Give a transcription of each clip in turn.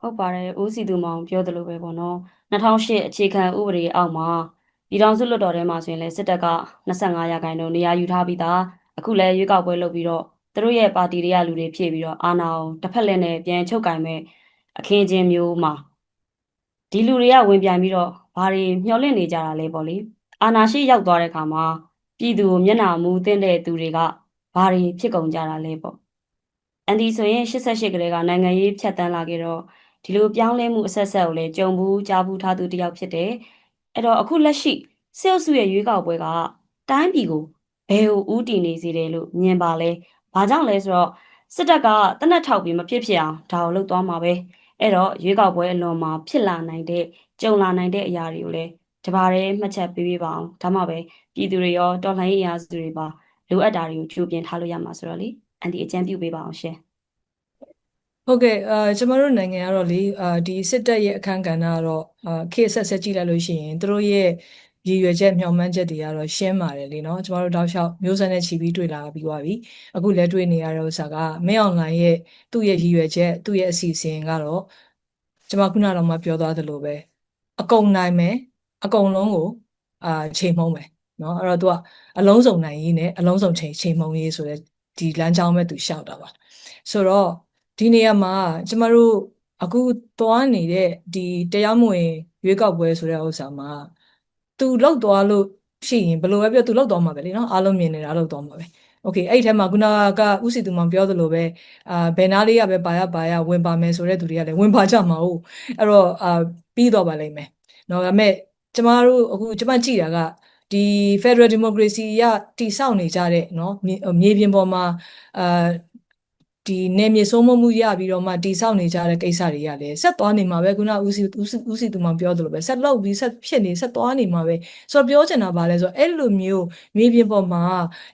ဟုတ်ပါတယ်ဦးစီသူမောင်ပြောသလိုပဲပေါ့နော်2008အခြေခံဥပဒေအောက်မှာပြည်ထောင်စုလွှတ်တော်ထဲမှာဆိုရင်လည်းစစ်တပ်က25ရာခိုင်နှုန်းနေရာယူထားပြီးသားအခုလည်းရွေးကောက်ပွဲလုပ်ပြီးတော့သူတို့ရဲ့ပါတီတွေကလူတွေဖြည့်ပြီးတော့အာဏာကိုတစ်ဖက်လက်နဲ့ပြန်ချုပ်ကင်မဲ့အခင်းအကျင်းမျိုးမှာဒီလူတွေကဝင်ပြိုင်ပြီးတော့ဘာတွေမျှော်လင့်နေကြတာလဲပေါ့လေအာဏာရှိရောက်သွားတဲ့အခါမှာပြည်သူကိုမျက်နှာမူတင်တဲ့သူတွေကဘာတွေဖြစ်ကုန်ကြတာလဲပေါ့အန်ဒီဆိုရင်88ကလေးကနိုင်ငံရေးဖြတ်တန်းလာခဲ့တော့ ဒီလိုပြောင်းလဲမှုအဆက်ဆက်ကိုလည်းကြုံဘူးကြားဘူးထားသူတစ်ယောက်ဖြစ်တယ်အဲ့တော့အခုလက်ရှိစေအုပ်စုရဲ့ရွေးကောက်ပွဲကတိုင်းပြည်ကိုဘယ်ကိုဦးတည်နေစေတယ်လို့မြင်ပါလဲဘာကြောင့်လဲဆိုတော့စစ်တပ်ကတနက်ထောက်ပြီးမဖြစ်ဖြစ်အောင်ဒါကိုလုပ်သွားမှာပဲအဲ့တော့ရွေးကောက်ပွဲအလွန်မှာဖြစ်လာနိုင်တဲ့ကြုံလာနိုင်တဲ့အရာတွေကိုလည်းတပါးတည်းမှတ်ချက်ပေးပေးပါအောင်ဒါမှပဲပြည်သူတွေရောတော်လှန်ရေးအရာစုတွေပါလိုအပ်တာတွေကိုကြိုပြင်ထားလို့ရမှာဆိုတော့လေအန်တီအကြံပြုပေးပါအောင်ရှင် ဟုတ်ကဲ့အာကျမတို့နိုင်ငံကတော့လေအာဒီစစ်တပ်ရဲ့အခန်းကဏ္ဍကတော့အာခေတ်ဆက်ဆက်ကြည့်လိုက်လို့ရှိရင်သူတို့ရဲ့ရည်ရွယ်ချက်မျှော်မှန်းချက်တွေကတော့ရှင်းပါတယ်လေနော်ကျမတို့တောက်လျှောက်မျိုးဆက်နဲ့ချီပြီးတွေ့လာပြီးသွားပြီအခုလည်းတွေ့နေရတဲ့ဥစ္စာကမင်းအွန်လိုင်းရဲ့သူ့ရဲ့ရည်ရွယ်ချက်သူ့ရဲ့အစီအစဉ်ကတော့ကျမခုနကတော့မှပြောသွားသလိုပဲအကုန်နိုင်မယ်အကုန်လုံးကိုအာချိန်မှုံးမယ်နော်အဲ့တော့သူကအလုံးစုံနိုင်ရေးနဲ့အလုံးစုံချိန်ချိန်မှုံးရေးဆိုတဲ့ဒီလမ်းကြောင်းပဲသူရှောက်တာပါဆိုတော့ ဒီနေရာမှာကျမတို့အခုသွားနေတဲ့ဒီတရားမဝင်ရွေးကောက်ပွဲဆိုတဲ့ဥစ္စာမှာသူလောက်သွားလို့ရှိရင်ဘယ်လိုပဲပြောသူလောက်သွားမှာပဲလေနော်အားလုံးမြင်နေတာလောက်သွားမှာပဲโอเคအဲ့ဒီထဲမှာခုနကဥစီသူမောင်ပြောသလိုပဲအာဘယ်နာလေးကပဲပါရပါရဝင်ပါမယ်ဆိုတဲ့သူတွေကလည်းဝင်ပါကြမှာဟုတ်အဲ့တော့အာပြီးတော့ပါလိမ့်မယ်เนาะဒါပေမဲ့ကျမတို့အခုကျမကြည့်တာကဒီ Federal Democracy ရတည်ဆောက်နေကြတဲ့เนาะမြေပြင်ပေါ်မှာအာ ဒီနယ်မြေစိုးမိုးမှုရပြီးတော့မှတိဆောက်နေကြတဲ့ကိစ္စတွေကလည်းဆက်သွားနေမှာပဲခုနဦးစီဦးစီဦးစီသူမှပြောသလိုပဲဆက်လောက်ပြီးဆက်ဖြစ်နေဆက်သွားနေမှာပဲဆိုတော့ပြောချင်တာပါလဲဆိုတော့အဲ့လိုမျိုးမြေပြင်ပေါ်မှာ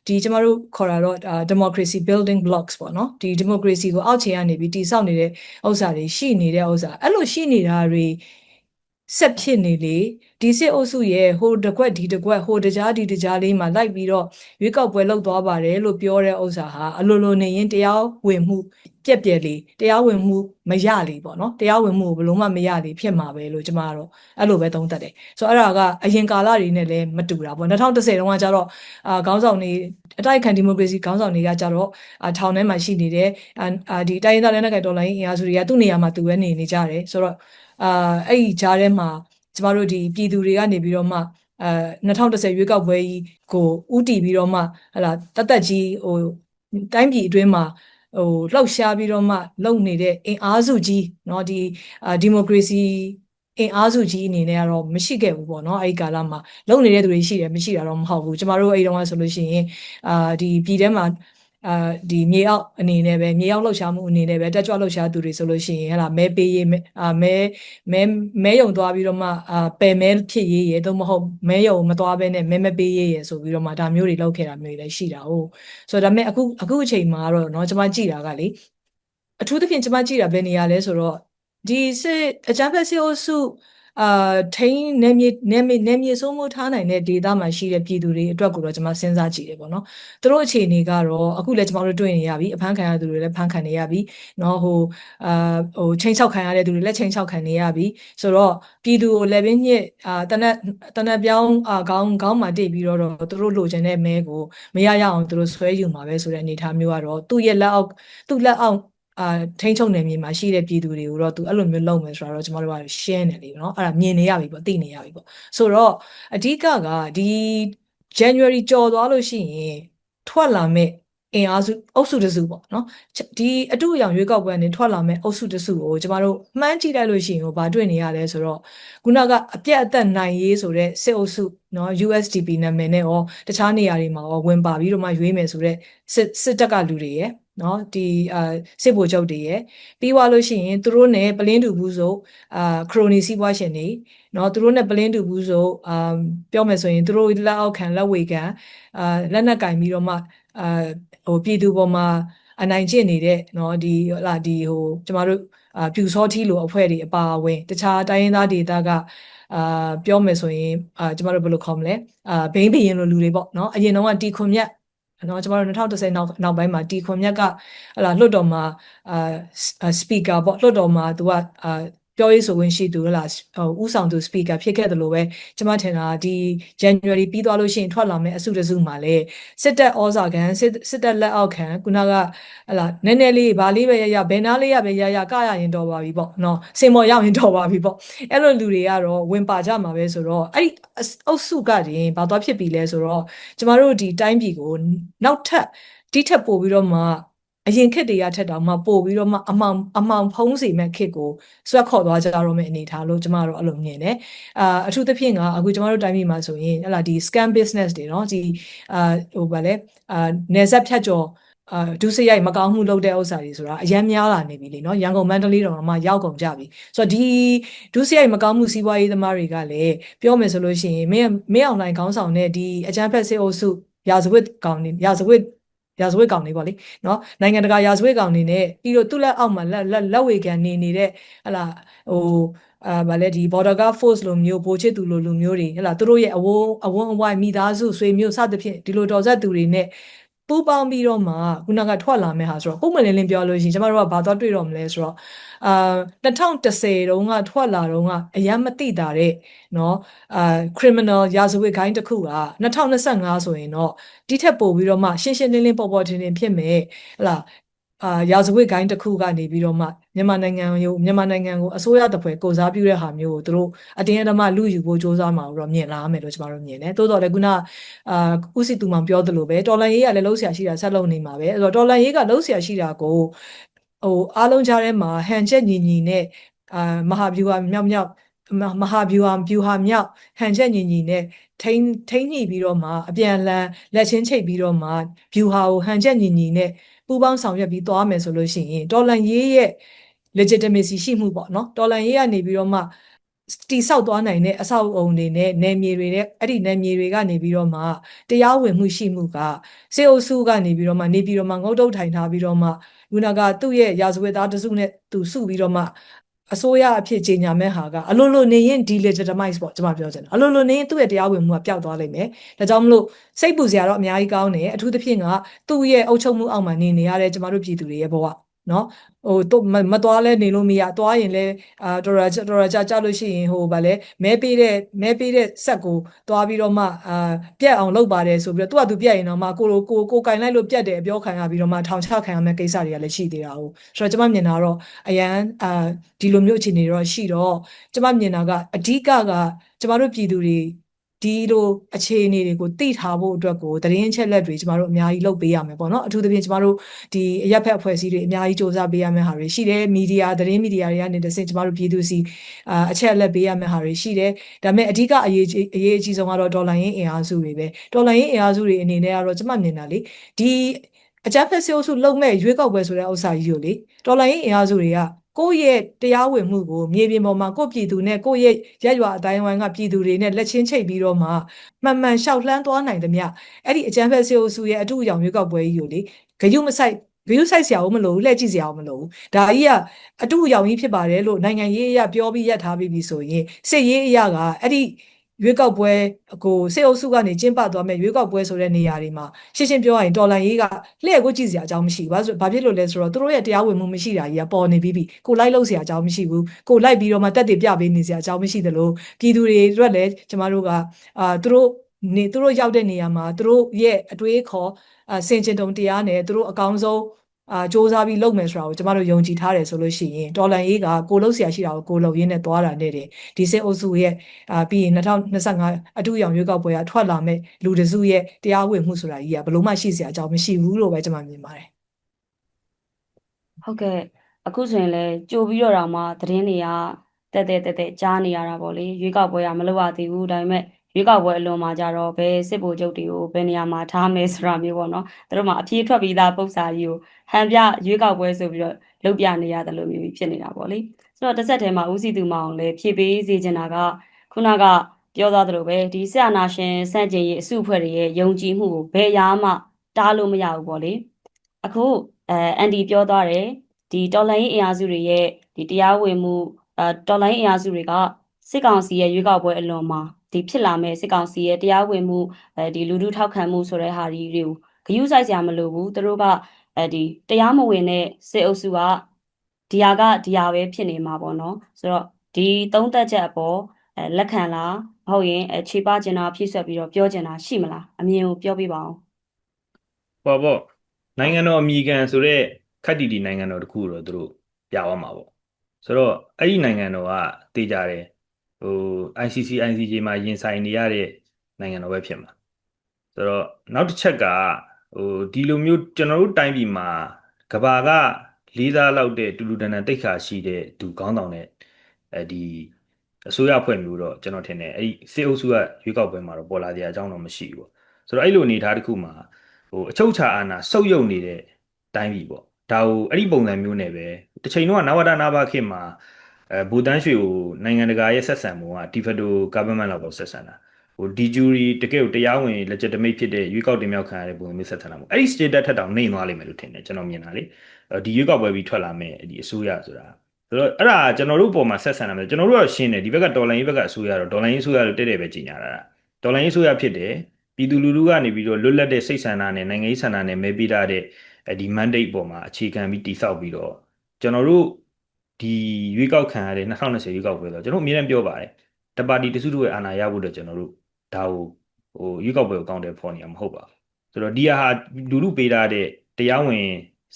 ဒီကျမတို့ခေါ်တာတော့ democracy building blocks ပေါ့နော်ဒီ democracy ကိုအောက်ခြေကနေပြီးတိဆောက်နေတဲ့ဥစ္စာတွေရှိနေတဲ့ဥစ္စာအဲ့လိုရှိနေတာတွေ ဆက်ဖြစ်နေလေဒီစစ်အုပ်စုရဲ့ဟိုတကွက်ဒီတကွက်ဟိုတကြားဒီတကြားလေးမှာလိုက်ပြီးတော့ရွေးကောက်ပွဲလုပ်သွားပါတယ်လို့ပြောတဲ့ဥစ္စာဟာအလိုလိုနေရင်တရားဝင်မှုပြက်ပြက်လေးတရားဝင်မှုမရလေပေါ့နော်တရားဝင်မှုဘယ်လို့မှမရလေဖြစ်မှာပဲလို့ကျမကတော့အဲ့လိုပဲသုံးသပ်တယ်ဆိုတော့အဲ့ဒါကအရင်ကာလတွေနဲ့လည်းမတူတာပေါ့2010တုန်းကကျတော့အာခေါင်းဆောင်တွေအတိုက်ခံဒီမိုကရေစီခေါင်းဆောင်တွေကကြတော့အာထောင်ထဲမှာရှိနေတယ်အာဒီတိုင်းရင်းသားလက်နက်ကိုင်တော်လှန်ရေးအင်အားစုတွေကသူ့နေရာမှာသူပဲနေနေကြတယ်ဆိုတော့ အာအဲ့ဒီကြားထဲမှာကျမတို့ဒီပြည်သူတွေကနေပြီးတော့မှအဲ2010ရွေးကောက်ပွဲကြီးကိုဥတီပြီးတော့မှဟလာတသက်ကြီးဟိုတိုင်းပြည်အတွင်းမှာဟိုလှောက်ရှားပြီးတော့မှလုပ်နေတဲ့အင်အားစုကြီးเนาะဒီဒီမိုကရေစီအင်အားစုကြီးအနေနဲ့ကတော့မရှိခဲ့ဘူးပေါ့နော်အဲ့ဒီကာလမှာလုံနေတဲ့သူတွေရှိတယ်မရှိတာတော့မဟုတ်ဘူးကျမတို့အဲ့တုန်းကဆိုလို့ရှိရင်အာဒီပြည်ထဲမှာ အာဒီမြေအောက်အနေနဲ့ပဲမြေအောက်လှုပ်ရှားမှုအနေနဲ့ပဲတက်ကြွလှုပ်ရှားသူတွေဆိုလို့ရှိရင်ဟလာမဲပေးရေးအာမဲမဲမဲယုံသွားပြီးတော့မှအာပယ်မဲဖြစ်ရေးရေသို့မဟုတ်မဲယုံမသွားဘဲနဲ့မဲမပေးရေးရေဆိုပြီးတော့မှဒါမျိုးတွေလုပ်ခဲ့တာမျိုးတွေလည်းရှိတာဟုတ်ဆိုတော့ဒါပေမဲ့အခုအခုအချိန်မှာတော့เนาะကျွန်မကြည့်တာကလေအထူးသဖြင့်ကျွန်မကြည့်တာဘယ်နေရာလဲဆိုတော့ဒီစစ်အကြမ်းဖက်စစ်အုပ်စု အာထိန်းနေမြေနေမြေနေမြေစိုးမိုးထားနိုင်တဲ့ဒေသမှာရှိတဲ့ပြည်သူတွေအတွက်ကိုတော့ကျွန်မစဉ်းစားကြည့်တယ်ပေါ့နော်သူတို့အခြေအနေကတော့အခုလည်းကျွန်တော်တို့တွေ့နေရပြီအဖမ်းခံရတဲ့သူတွေလည်းဖမ်းခံနေရပြီเนาะဟိုအာဟိုချိန်ချောက်ခံရတဲ့သူတွေလည်းချိန်ချောက်ခံနေရပြီဆိုတော့ပြည်သူကိုလည်းပင်ညစ်အာတနက်တနက်ပြောင်းအာခေါင်းခေါင်းမှာတိတ်ပြီးတော့သူတို့လိုချင်တဲ့မဲကိုမရရအောင်သူတို့ဆွဲယူမှာပဲဆိုတဲ့အနေအထားမျိုးကတော့သူ့ရဲ့လက်အောက်သူ့လက်အောက် အာထိန်းချုပ်နယ်မြေမှာရှိတဲ့ပြည်သူတွေကိုတော့သူအဲ့လိုမျိုးလုပ်မယ်ဆိုတာတော့ကျမတို့ကရှင်းတယ်လေနော်အဲ့ဒါမြင်နေရပြီပေါ့သိနေရပြီပေါ့ဆိုတော့အဓိကကဒီ January ကြော်သွားလို့ရှိရင်ထွက်လာမဲ့အင်အားစုအုပ်စုတစုပေါ့နော်ဒီအတူအယောင်ရွေးကောက်ပွဲနဲ့ထွက်လာမဲ့အုပ်စုတစုကိုကျမတို့မှန်းကြည့်လိုက်လို့ရှိရင်ဟိုဘာတွေ့နေရလဲဆိုတော့ခုနကအပြက်အသက်နိုင်ရေးဆိုတဲ့စစ်အုပ်စုနော် USDP နာမည်နဲ့ရောတခြားနေရာတွေမှာရောဝင်ပါပြီးတော့မှရွေးမယ်ဆိုတဲ့စစ်စစ်တပ်ကလူတွေရဲ့ နော်ဒီအာစစ်ဗိုလ်ချုပ်တွေရဲ့ပြီးသွားလို့ရှိရင်သူတို့ ਨੇ ပလင်းတူဘူးဆိုအာခရိုနီစီးပွားရှင်တွေနော်သူတို့ ਨੇ ပလင်းတူဘူးဆိုအာပြောမယ်ဆိုရင်သူတို့လက်အောက်ခံလက်ဝေခံအာလက်နက်ကင်ပြီးတော့မှအာဟိုပြည်သူပေါ်မှာအနိုင်ကျင့်နေတဲ့နော်ဒီဟလာဒီဟိုကျမတို့အာပြူစောထီလိုအဖွဲ့တွေအပါအဝင်တခြားတိုင်းရင်းသားဒေသကအာပြောမယ်ဆိုရင်အာကျမတို့ဘယ်လိုခေါ်မလဲအာဘိန်းဘီရင်လိုလူတွေပေါ့နော်အရင်တော့ကတီခွန်မြတ် နော်ကျမတို့2010နောက်နောက်ပိုင်းမှာတီခွန်မြတ်ကဟလာလွှတ်တော်မှာအာစပီကာပေါ့လွှတ်တော်မှာသူကအာ ပြောရေးဆိုခွင့်ရှိသူဟလာဥဆောင်သူ speaker ဖြစ်ခဲ့တယ်လို့ပဲကျွန်မထင်တာဒီ January ပြီးသွားလို့ရှိရင်ထွက်လာမယ့်အစုတစုမှာလေစစ်တပ်ဩဇာခံစစ်စစ်တပ်လက်အောက်ခံခုနကဟလာနည်းနည်းလေးဗာလေးပဲရရဘယ်နာလေးရပဲရရကရရင်တော်ပါပြီပေါ့နော်စင်မော်ရောက်ရင်တော်ပါပြီပေါ့အဲ့လိုလူတွေကတော့ဝင်ပါကြမှာပဲဆိုတော့အဲ့ဒီအုပ်စုကတင်ဘာသွားဖြစ်ပြီလဲဆိုတော့ကျမတို့ဒီတိုင်းပြည်ကိုနောက်ထပ်တိထက်ပို့ပြီးတော့မှ အရင်ခေတ်တွေကထက်တောင်မှပို့ပြီးတော့မှအမှောင်အမှောင်ဖုံးစေမဲ့ခေတ်ကိုဆွတ်ခေါ်သွားကြတော့မယ့်အနေထားလို့ကျမတို့အဲ့လိုမြင်တယ်အာအထူးသဖြင့်ကအခုကျမတို့တိုင်းပြည်မှာဆိုရင်ဟလာဒီ scam business တွေเนาะဒီအာဟိုဗာလဲအာနေဆက်ဖြတ်ကျော်အာဒုစရိုက်မကောင်းမှုလုပ်တဲ့ဥစ္စာတွေဆိုတာအများများလာနေပြီလေနော်ရန်ကုန်မန္တလေးတော်မှာရောက်ကုန်ကြပြီဆိုတော့ဒီဒုစရိုက်မကောင်းမှုစီးပွားရေးသမားတွေကလည်းပြောမယ်ဆိုလို့ရှိရင်မင်းမင်းအွန်လိုင်းခေါင်းဆောင်တဲ့ဒီအကြမ်းဖက်စစ်အုပ်စုရာဇဝတ်ကောင်တွေရာဇဝတ် ရာဇဝတ်ကောင်တွေပေါ့လေနော်နိုင်ငံတကာရာဇဝတ်ကောင်တွေနဲ့ပြီးတော့သူ့လက်အောက်မှာလက်လက်ဝေခံနေနေတဲ့ဟလာဟိုအာဗာလဲဒီ border guard force လိုမျိုးပိုချစ်သူလိုလူမျိုးတွေဟလာသူတို့ရဲ့အဝန်းအဝန်းအဝိုင်းမိသားစုဆွေမျိုးစသဖြင့်ဒီလိုတော်ဆက်သူတွေနဲ့ ပူပေါင်းပြီးတော့မှခုနကထွက်လာမယ့်ဟာဆိုတော့ပုံမှန်လင်းလင်းပြောလို့ရှိရင်ကျမတို့ကဘာသွားတွေ့တော့မလဲဆိုတော့အာ2010တုန်းကထွက်လာတုန်းကအယမ်းမသိတာတဲ့เนาะအာ criminal ရာဇဝတ်ခိုင်းတစ်ခုက2025ဆိုရင်တော့ဒီထက်ပိုပြီးတော့မှရှင်းရှင်းလင်းလင်းပေါ်ပေါ်ထင်ထင်ဖြစ်မယ်ဟလာ အာရာဇဝတ်ဂိုင်းတစ်ခုကနေပြီးတော့မှမြန်မာနိုင်ငံကိုမြန်မာနိုင်ငံကိုအစိုးရတပွဲကိုစားပြုတဲ့ဟာမျိုးကိုသူတို့အတင်းအဓမ္မလူယူဖို့စ조사မှာတော့မြင်လာမယ်လို့ကျွန်တော်တို့မြင်တယ်။သို့တော်လည်းခုနအာဥစီတူမောင်ပြောသလိုပဲတော်လန်ရေးကလည်းလှုပ်ရှားရှိတာဆက်လုပ်နေမှာပဲ။အဲ့တော့တော်လန်ရေးကလှုပ်ရှားရှိတာကိုဟိုအားလုံးကြားထဲမှာဟန်ချက်ညီညီနဲ့အာမဟာဗျူဟာမြောက်မြောက်မဟာဗျူဟာဗျူဟာမြောက်ဟန်ချက်ညီညီနဲ့ ထိန်းထိန်းညှိပြီးတော့မှအပြန်လန်လက်ချင်းချိတ်ပြီးတော့မှဗျူဟာကိုဟန်ချက်ညီညီနဲ့ပူးပေါင်းဆောင်ရွက်ပြီးသွားမယ်ဆိုလို့ရှိရင်တော်လန်ရေးရဲ့ legitimacy ရှိမှုပေါ့နော်တော်လန်ရေးကနေပြီးတော့မှတိဆောက်သွားနိုင်တဲ့အဆောက်အုံတွေနဲ့နယ်မြေတွေနဲ့အဲ့ဒီနယ်မြေတွေကနေပြီးတော့မှတရားဝင်မှုရှိမှုကစေအုပ်စုကနေပြီးတော့မှနေပြီးတော့မှငုတ်တုတ်ထိုင်ထားပြီးတော့မှလူနာကသူ့ရဲ့ရာဇဝတ်သားတစုနဲ့သူစုပြီးတော့မှ အစိုးရအဖြစ်ကြီးညာမဲ့ဟာကအလိုလိုနေရင် delegitimize ပေါ့ကျွန်မပြောချင်တယ်အလိုလိုနေရင်သူ့ရဲ့တရားဝင်မှုကပျောက်သွားလိမ့်မယ်ဒါကြောင့်မလို့စိတ်ပူစရာတော့အများကြီးကောင်းတယ်အထူးသဖြင့်ကသူ့ရဲ့အုပ်ချုပ်မှုအောက်မှာနေနေရတဲ့ကျွန်တော်တို့ပြည်သူတွေရဲ့ဘဝ နော်ဟိုတော့မသွားလဲနေလို့မရသွားရင်လဲအာတော်တော်တော်တော်ကြာကြာလို့ရှိရင်ဟိုဗာလဲမဲပေးတဲ့မဲပေးတဲ့ဆက်ကိုသွားပြီးတော့မှအာပြက်အောင်လုပ်ပါတယ်ဆိုပြီးတော့သူကသူပြက်ရင်တော့မှကိုလိုကိုကိုကင်လိုက်လို့ပြက်တယ်အပြောခံရပြီးတော့မှထောင်ချခံရမယ့်ကိစ္စတွေကလည်းရှိသေးတာဟုတ်ဆိုတော့ကျွန်မမြင်တာတော့အရန်အာဒီလိုမျိုးအခြေအနေတော့ရှိတော့ကျွန်မမြင်တာကအဓိကကကျွန်တော်တို့ပြည်သူတွေ ဒီလိုအခြေအနေတွေကိုသိထားဖို့အတွက်ကိုသတင်းချက်လက်တွေကျမတို့အများကြီးလုပ်ပေးရမယ်ပေါ့နော်အထူးသဖြင့်ကျမတို့ဒီအရက်ဖက်အဖွဲ့အစည်းတွေအများကြီးစ조사ပေးရမယ့်ဟာတွေရှိတယ်မီဒီယာသတင်းမီဒီယာတွေကနေတဆင့်ကျမတို့ပြည်သူစီအာအချက်လက်ပေးရမယ့်ဟာတွေရှိတယ်ဒါပေမဲ့အဓိကအရေးအရေးအကြီးဆုံးကတော့ဒေါ်လာရင်းအင်အားစုတွေပဲဒေါ်လာရင်းအင်အားစုတွေအနေနဲ့ကတော့ကျမမြင်တာလေဒီအကြမ်းဖက်ဆဲအုပ်စုလုံမဲ့ရွေးကောက်ပွဲဆိုတဲ့ဥစ္စာကြီးကိုလေဒေါ်လာရင်းအင်အားစုတွေက ကိုယ့်ရဲ့တရားဝင်မှုကိုမြေပြင်ပေါ်မှာကိုယ့်ပြည်သူနဲ့ကိုယ့်ရဲ့ရက်ရွာအတိုင်းဝိုင်းကပြည်သူတွေနဲ့လက်ချင်းချိတ်ပြီးတော့မှမှန်မှန်လျှောက်လှမ်းသွားနိုင်သမျှအဲ့ဒီအကြမ်းဖက်စေအုပ်စုရဲ့အထူးအယောင်ရွေးကောက်ပွဲကြီးကိုလေဂယုမဆိုင်ဗီယုဆိုင်ဆရာမလို့လှည့်ကြည့်ဆရာမလို့ဒါကြီးကအတူအယောင်ကြီးဖြစ်ပါတယ်လို့နိုင်ငံရေးအရပြောပြီးရထားပြီးပြီဆိုရင်စစ်ရေးအရကအဲ့ဒီ ရွေးကောက်ပွဲကိုစေအုပ်စုကနေကျင်းပသွားမဲ့ရွေးကောက်ပွဲဆိုတဲ့နေရာတွေမှာရှင်းရှင်းပြောရရင်တော်လန်ရေးကလှည့်ကိုကြည့်စရာအကြောင်းမရှိဘူးဘာလို့ဘာဖြစ်လို့လဲဆိုတော့သူတို့ရဲ့တရားဝင်မှုမရှိတာကြီးကပေါ်နေပြီးပြီကိုလိုက်လို့စရာအကြောင်းမရှိဘူးကိုလိုက်ပြီးတော့မှတက်တည်ပြပေးနေစရာအကြောင်းမရှိသလိုပြည်သူတွေအတွက်လည်းကျမတို့ကအာသူတို့နေသူတို့ရောက်တဲ့နေရာမှာသူတို့ရဲ့အတွေးခေါ်အစင်ကျင်တုံတရားနဲ့သူတို့အကောင်းဆုံး အာစ조사ပြီးလုပ်မယ်ဆိုတာကိုကျမတို့ယုံကြည်ထားတယ်ဆိုလို့ရှိရင်တော်လန်ရေးကကိုလုံးဆရာရှိတာကိုကိုလုံရင်းနဲ့သွားတာနဲ့တယ်ဒီစစ်အုပ်စုရဲ့အာပြီးရင်2025အထူးရောင်ရွေးကောက်ပွဲကထွက်လာမဲ့လူတစုရဲ့တရားဝင်မှုဆိုတာကြီးကဘလို့မှရှိစရာအကြောင်းမရှိဘူးလို့ပဲကျမမြင်ပါတယ်ဟုတ်ကဲ့အခုဆိုရင်လည်းကြိုပြီးတော့တောင်မှသတင်းတွေကတက်တက်တက်တက်ကြားနေရတာပေါ့လေရွေးကောက်ပွဲကမလုပ်ရသေးဘူးဒါပေမဲ့ ရွေးကောက်ပွဲအလွန်မှာကြတော့ဘယ်စစ်ဗိုလ်ချုပ်တွေကိုဘယ်နေရာမှာထားမယ်ဆိုတာမျိုးပေါ့နော်သူတို့မှာအပြေးထွက်ပြီးသားပုံစံကြီးကိုဟန်ပြရွေးကောက်ပွဲဆိုပြီးတော့လုပ်ပြနေရတယ်လို့မျိုးဖြစ်နေတာပေါ့လေဆိုတော့တစ်ဆက်တည်းမှာဦးစီသူမအောင်လည်းဖြည့်ပေးစေချင်တာကခုနကပြောသွားသလိုပဲဒီဆရာနာရှင်စန့်ကျင်ရေးအစုအဖွဲ့တွေရဲ့ယုံကြည်မှုကိုဘယ်ရာမှတားလို့မရဘူးပေါ့လေအခုအဲအန်ဒီပြောသွားတယ်ဒီတော်လိုင်းအင်အားစုတွေရဲ့ဒီတရားဝင်မှုအဲတော်လိုင်းအင်အားစုတွေကစစ်ကောင်စီရဲ့ရွေးကောက်ပွဲအလွန်မှာ ဒီဖြစ်လာမဲ့စစ်ကောင်စီရဲ့တရားဝင်မှုအဲဒီလူထုထောက်ခံမှုဆိုတဲ့ဟာတွေကိုဂယုစိုက်စရာမလိုဘူးသူတို့ကအဲဒီတရားမဝင်တဲ့စစ်အုပ်စုကဒီဟာကဒီဟာပဲဖြစ်နေမှာပေါ့နော်ဆိုတော့ဒီသုံးသက်ချက်အပေါ်အဲလက်ခံလားမဟုတ်ရင်အဲခြေပကျင်တာဖြည့်ဆွက်ပြီးတော့ပြောကျင်တာရှိမလားအမြင်ကိုပြောပြပါအောင်ဟောပေါ့နိုင်ငံတော်အမည်ခံဆိုတဲ့ခက်တီတီနိုင်ငံတော်တစ်ခုတော့သူတို့ပြသွားမှာပေါ့ဆိုတော့အဲ့ဒီနိုင်ငံတော်ကတေးကြတယ် ဟို ICC ICJ မှာရင်ဆိုင်နေရတဲ့နိုင်ငံတော်ပဲဖြစ်မှာဆိုတော့နောက်တစ်ချက်ကဟိုဒီလိုမျိုးကျွန်တော်တို့တိုင်းပြည်မှာကဘာကလေးစားလောက်တဲ့တူတူတန်တန်တိတ်ခါရှိတဲ့သူခေါင်းဆောင်တဲ့အဲဒီအစိုးရဖွဲ့မျိုးတော့ကျွန်တော်ထင်တယ်အဲ့ဒီစစ်အုပ်စုကရွေးကောက်ပွဲမှာတော့ပေါ်လာတဲ့အကြောင်းတော့မရှိဘူးပေါ့ဆိုတော့အဲ့လိုအနေအထားတစ်ခုမှာဟိုအချုပ်ချာအာဏာဆုပ်ယုပ်နေတဲ့တိုင်းပြည်ပေါ့ဒါကိုအဲ့ဒီပုံစံမျိုးနဲ့ပဲတစ်ချိန်တော့နဝတနာဘခေတ်မှာ အဲဘူတန်းရွှေကိုနိုင်ငံတကာရဲ့ဆက်ဆံပုံက de facto government လောက်တော့ဆက်ဆံတာဟိုဒီဂျူရီတကယ်ကိုတရားဝင် legitimate ဖြစ်တဲ့ရွေးကောက်တင်မြှောက်ခံရတဲ့ပုံစံမျိုးဆက်ဆံတာပေါ့အဲ့ဒီ state ထက်တောင်နှိမ်သွားလိမ့်မယ်လို့ထင်တယ်ကျွန်တော်မြင်တာလေဒီရွေးကောက်ပွဲပြီးထွက်လာမယ်ဒီအစိုးရဆိုတာဆိုတော့အဲ့ဒါကျွန်တော်တို့ပုံမှာဆက်ဆံတာမယ်ကျွန်တော်တို့ကရှင်းတယ်ဒီဘက်ကဒေါ်လာရေးဘက်ကအစိုးရတော့ဒေါ်လာရေးအစိုးရလို့တဲ့တဲ့ပဲကြီးညာတာဒေါ်လာရေးအစိုးရဖြစ်တယ်ပြည်သူလူထုကနေပြီးတော့လွတ်လပ်တဲ့စိတ်ဆန္ဒနဲ့နိုင်ငံရေးဆန္ဒနဲ့မဲပေးထားတဲ့ဒီ mandate ပေါ်မှာအခြေခံပြီးတည်ဆောက်ပြီးတော့ကျွန်တော်တို့ ဒီရွေးကောက်ခံရတဲ့2020ရွေးကောက်ပွဲဆိုတော့ကျွန်တော်အမြဲတမ်းပြောပါတယ်တပါတီတစုတို့ရဲ့အာဏာရဖို့အတွက်ကျွန်တော်တို့ဒါကိုဟိုရွေးကောက်ပွဲကိုကောင်းတယ်ဖော်နေရမှာမဟုတ်ပါဘူးဆိုတော့ဒီဟာလူလူပေးထားတဲ့တရားဝင်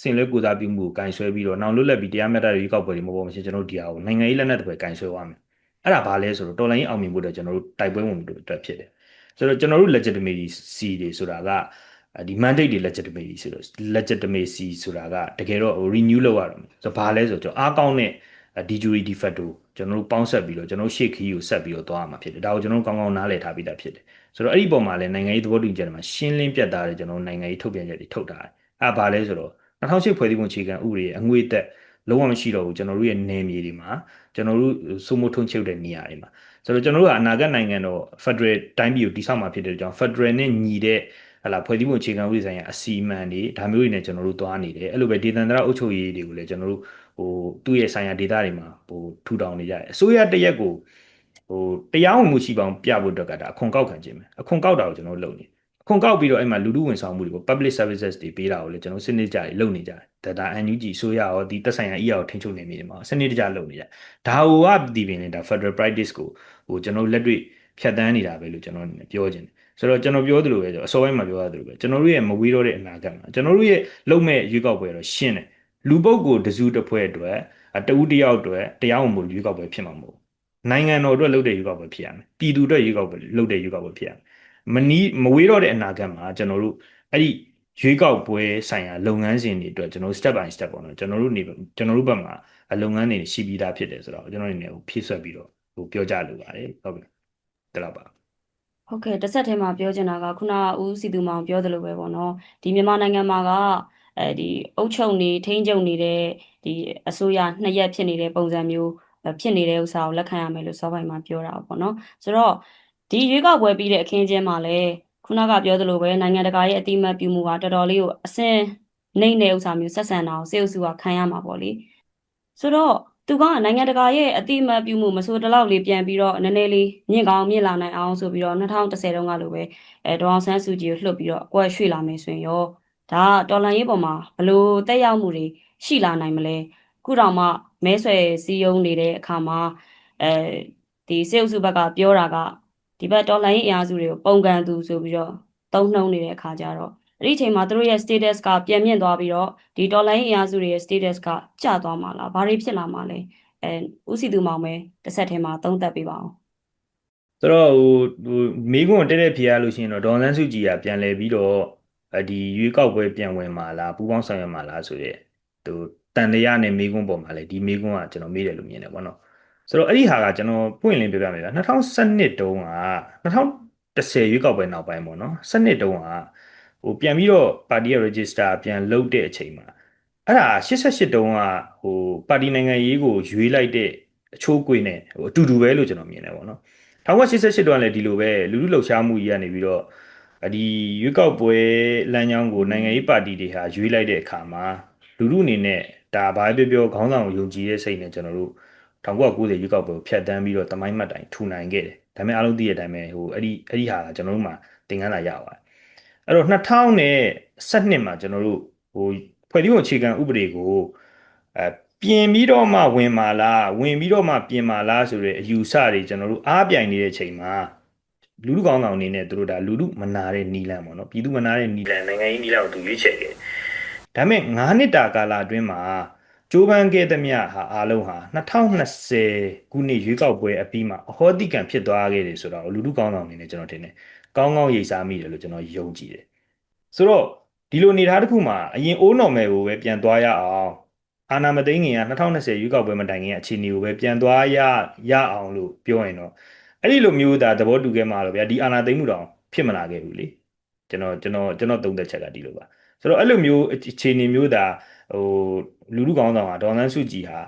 စင်လွဲကိုစားပြုမှုကိုကင်ဆွဲပြီးတော့နောက်လွတ်လပ်ပြီးတရားမျှတတဲ့ရွေးကောက်ပွဲတွေမပေါ်မချင်းကျွန်တော်တို့ဒီဟာကိုနိုင်ငံရေးလက်နက်တွေပဲကင်ဆွဲသွားမယ်အဲ့ဒါဘာလဲဆိုတော့တော်လိုင်းအောင်မြင်ဖို့အတွက်ကျွန်တော်တို့တိုက်ပွဲဝင်မှုအတွက်ဖြစ်တယ်ဆိုတော့ကျွန်တော်တို့ legitimacy တွေဆိုတာက ဒီ mandate တွေ legitimacy ဆိုတော့ legitimacy ဆိုတာကတကယ်တော့ renew လုပ်ရတော့မယ်ဆိုတော့ဘာလဲဆိုတော့ကျွန်တော်အားကောင်းတဲ့ de jure de facto ကျွန်တော်တို့ပေါင်းဆက်ပြီးတော့ကျွန်တော်တို့ရှေ့ခီးကိုဆက်ပြီးတော့သွားရမှာဖြစ်တယ်ဒါကိုကျွန်တော်တို့ကောင်းကောင်းနားလည်ထားပြီးသားဖြစ်တယ်ဆိုတော့အဲ့ဒီပုံမှာလည်းနိုင်ငံရေးသဘောတူညီချက်တွေမှာရှင်းလင်းပြတ်သားတဲ့ကျွန်တော်တို့နိုင်ငံရေးထုတ်ပြန်ချက်တွေထုတ်ထားတယ်အဲ့ဘာလဲဆိုတော့2008ဖွဲ့စည်းပုံအခြေခံဥပဒေရဲ့အငွေသက်လုံးဝမရှိတော့ဘူးကျွန်တော်တို့ရဲ့နယ်မြေတွေမှာကျွန်တော်တို့စိုးမိုးထုံးချုပ်တဲ့နေရာတွေမှာဆိုတော့ကျွန်တော်တို့ကအနာဂတ်နိုင်ငံတော် Federal တိုင်းပြည်ကိုတည်ဆောက်မှာဖြစ်တဲ့ကြောင့် Federal နဲ့ညီတဲ့ ဟလာဖွဲ့စည်းပုံအခြေခံဥပဒေဆိုင်ရာအစီအမံတွေဒါမျိုးတွေနဲ့ကျွန်တော်တို့သွားနေတယ်အဲ့လိုပဲဒေသန္တရအုပ်ချုပ်ရေးတွေကိုလည်းကျွန်တော်တို့ဟိုသူ့ရဲ့ဆိုင်ရာဒေသတွေမှာဟိုထူထောင်နေကြတယ်အစိုးရတရက်ကိုဟိုတရားဝင်မှုရှိပေါင်းပြဖို့အတွက်ကဒါအခွန်ကောက်ခံခြင်းပဲအခွန်ကောက်တာကိုကျွန်တော်တို့လုပ်နေအခွန်ကောက်ပြီးတော့အဲ့မှာလူလူဝန်ဆောင်မှုတွေကို public services တွေပေးတာကိုလည်းကျွန်တော်စနစ်ကြတွေလုပ်နေကြတယ်ဒါဒါ NUG ဆိုရရောဒီသက်ဆိုင်ရာ EA ကိုထိန်းချုပ်နေမိတယ်မှာစနစ်တကျလုပ်နေကြဒါဟိုကဒီပင်လေဒါ federal practice ကိုဟိုကျွန်တော်လက်တွေ့ဖြတ်တန်းနေတာပဲလို့ကျွန်တော်ပြောခြင်းတယ် ဆိုတော့ကျွန်တော်ပြောသလိုပဲအစောပိုင်းမှာပြောရသလိုပဲကျွန်တော်တို့ရဲ့မဝေးတော့တဲ့အနာဂတ်မှာကျွန်တော်တို့ရဲ့လုံမဲ့ရွေးကောက်ပွဲတော့ရှင်းတယ်လူပုဂ္ဂိုလ်တစုတစ်ဖွဲ့အတွက်တဦးတယောက်အတွက်တရားဝင်မှုရွေးကောက်ပွဲဖြစ်မှာမဟုတ်နိုင်ငံတော်အတွက်လုပ်တဲ့ရွေးကောက်ပွဲဖြစ်ရမယ်ပြည်သူအတွက်ရွေးကောက်ပွဲလုပ်တဲ့ရွေးကောက်ပွဲဖြစ်ရမယ်မနီးမဝေးတော့တဲ့အနာဂတ်မှာကျွန်တော်တို့အဲ့ဒီရွေးကောက်ပွဲဆိုင်ရာလုပ်ငန်းစဉ်တွေအတွက်ကျွန်တော် step by step ပေါ့နော်ကျွန်တော်တို့နေကျွန်တော်တို့ဘက်မှာလုပ်ငန်းတွေရှိပြီးသားဖြစ်တယ်ဆိုတော့ကျွန်တော်အနေနဲ့ဖြည့်ဆွက်ပြီးတော့ဟိုပြောကြလိုပါတယ်ဟုတ်ကဲ့ဒါတော့ပါ ဟုတ်ကဲ့တစ်ဆက်တည်းမှာပြောချင်တာကခုနကဦးစီသူမောင်ပြောသလိုပဲပေါ့နော်ဒီမြန်မာနိုင်ငံမှာကအဲဒီအုပ်ချုပ်နေထိန်းချုပ်နေတဲ့ဒီအစိုးရနှစ်ရက်ဖြစ်နေတဲ့ပုံစံမျိုးဖြစ်နေတဲ့ဥစ္စာကိုလက်ခံရမယ်လို့စောပိုင်းမှာပြောတာပေါ့နော်ဆိုတော့ဒီရွေးကောက်ပွဲပြီးတဲ့အခင်းအကျင်းမှာလည်းခုနကပြောသလိုပဲနိုင်ငံတကာရဲ့အတိအမှတ်ပြုမှုကတော်တော်လေးကိုအဆင့်နှိမ့်တဲ့ဥစ္စာမျိုးဆက်ဆံတာကိုစေအုပ်စုကခံရမှာပေါ့လေဆိုတော့ သူကနိုင်ငံတကာရဲ့အတိအမှတ်ပြုမှုမဆိုတလောက်လေးပြန်ပြီးတော့နည်းနည်းလေးမြင့်ကောင်းမြင့်လာနိုင်အောင်ဆိုပြီးတော့2010တုန်းကလိုပဲအဲဒေါအောင်ဆန်းစုကြည်ကိုလှုပ်ပြီးတော့အကွက်ရွှေ့လာမယ်ဆိုရင်ရောဒါတော်လန်ရေးပေါ်မှာဘလို့တက်ရောက်မှုတွေရှိလာနိုင်မလဲခုတောင်မှမဲဆွယ်စည်းရုံးနေတဲ့အခါမှာအဲဒီစေအုပ်စုဘက်ကပြောတာကဒီဘက်တော်လန်ရေးအင်အားစုတွေကိုပုံကန်သူဆိုပြီးတော့တုံ့နှုံနေတဲ့အခါကျတော့ အဲ့ဒီအချိန်မှာသူတို့ရဲ့ status ကပြန်မြင့်သွားပြီးတော့ဒီ dollar အင်အားစုတွေရဲ့ status ကကျသွားမှာလားဘာတွေဖြစ်လာမှာလဲအဲဥစီသူမောင်ပဲတစ်ဆက်ထဲမှာသုံးသပ်ပေးပါအောင်ဆိုတော့ဟိုဟိုမိကွန်းတက်တဲ့ဖြေရလို့ရှိရင်တော့ဒေါ်လန်းစုကြည်ကပြန်လဲပြီးတော့ဒီရွေးကောက်ပွဲပြန်ဝင်မှာလားပူပေါင်းဆောင်ရွက်မှာလားဆိုတဲ့ဟိုတန်တရားနဲ့မိကွန်းပေါ်မှာလဲဒီမိကွန်းကကျွန်တော်မေးတယ်လို့မြင်တယ်ပေါ့နော်ဆိုတော့အဲ့ဒီဟာကကျွန်တော်ပွင့်လင်းပြပြမယ်ဗျာ2012တုန်းက2010ရွေးကောက်ပွဲနောက်ပိုင်းပေါ့နော်12တုန်းက ဟိုပြန်ပြီးတော့ပါတီရဲ့ register ပြန်လုပ်တဲ့အချိန်မှာအဲ့ဒါ88တုန်းကဟိုပါတီနိုင်ငံရေးကိုရွေးလိုက်တဲ့အချိုးကွေနဲ့ဟိုအတူတူပဲလို့ကျွန်တော်မြင်တယ်ပေါ့နော်1988တုန်းကလည်းဒီလိုပဲလူလူလှုပ်ရှားမှုကြီးကနေပြီးတော့ဒီရွေးကောက်ပွဲလမ်းကြောင်းကိုနိုင်ငံရေးပါတီတွေဟာရွေးလိုက်တဲ့အခါမှာလူလူအနေနဲ့ဒါဘာပြောပြောခေါင်းဆောင်ကိုယုံကြည်တဲ့စိတ်နဲ့ကျွန်တော်တို့1990ရွေးကောက်ပွဲကိုဖျက်ဆီးပြီးတော့တမိုင်းမှတ်တိုင်ထူနိုင်ခဲ့တယ်ဒါပေမဲ့အားလုံးသိတဲ့အတိုင်းပဲဟိုအဲ့ဒီအဲ့ဒီဟာကကျွန်တော်တို့မှာသင်ခန်းစာရပါတယ် အဲ့တော့2012မှာကျွန်တော်တို့ဟိုဖွဲ့စည်းပုံအခြေခံဥပဒေကိုအဲပြင်ပြီးတော့မှဝင်ပါလားဝင်ပြီးတော့မှပြင်ပါလားဆိုတဲ့အယူဆတွေကျွန်တော်တို့အားပြိုင်နေတဲ့ချိန်မှာလူလူကောင်းဆောင်နေနဲ့တို့ဒါလူလူမနာတဲ့နီလန်ပေါ့နော်ပြည်သူမနာတဲ့နီလန်နိုင်ငံရေးနီလန်ကိုသူရွေးချယ်ခဲ့ဒါပေမဲ့9နှစ်တာကာလအတွင်းမှာကျိုးပန်းခဲ့သမျှဟာအားလုံးဟာ2020ခုနှစ်ရွေးကောက်ပွဲအပြီးမှာအဟောတိကံဖြစ်သွားခဲ့တယ်ဆိုတော့လူလူကောင်းဆောင်နေနဲ့ကျွန်တော်ထင်တယ် ကောင်းကောင်းရိပ်စားမိတယ်လို့ကျွန်တော်ယုံကြည်တယ်ဆိုတော့ဒီလိုအနေထားတစ်ခုမှာအရင်အိုးနော်မယ်ကိုပဲပြန်သွားရအောင်အာနာမသိငင်က2020ရွေးကောက်ပွဲမတိုင်ခင်အခြေအနေကိုပဲပြန်သွားရရအောင်လို့ပြောရင်တော့အဲ့ဒီလိုမျိုးဒါသဘောတူခဲ့မှာတော့ဗျာဒီအာနာသိမှုတောင်ဖြစ်မလာခဲ့ဘူးလေကျွန်တော်ကျွန်တော်ကျွန်တော်သုံးသက်ချက်ကဒီလိုပါဆိုတော့အဲ့လိုမျိုးအခြေအနေမျိုးဒါဟိုလူလူကောင်းဆောင်ဟာဒေါ်နန်းစုကြည်ဟာ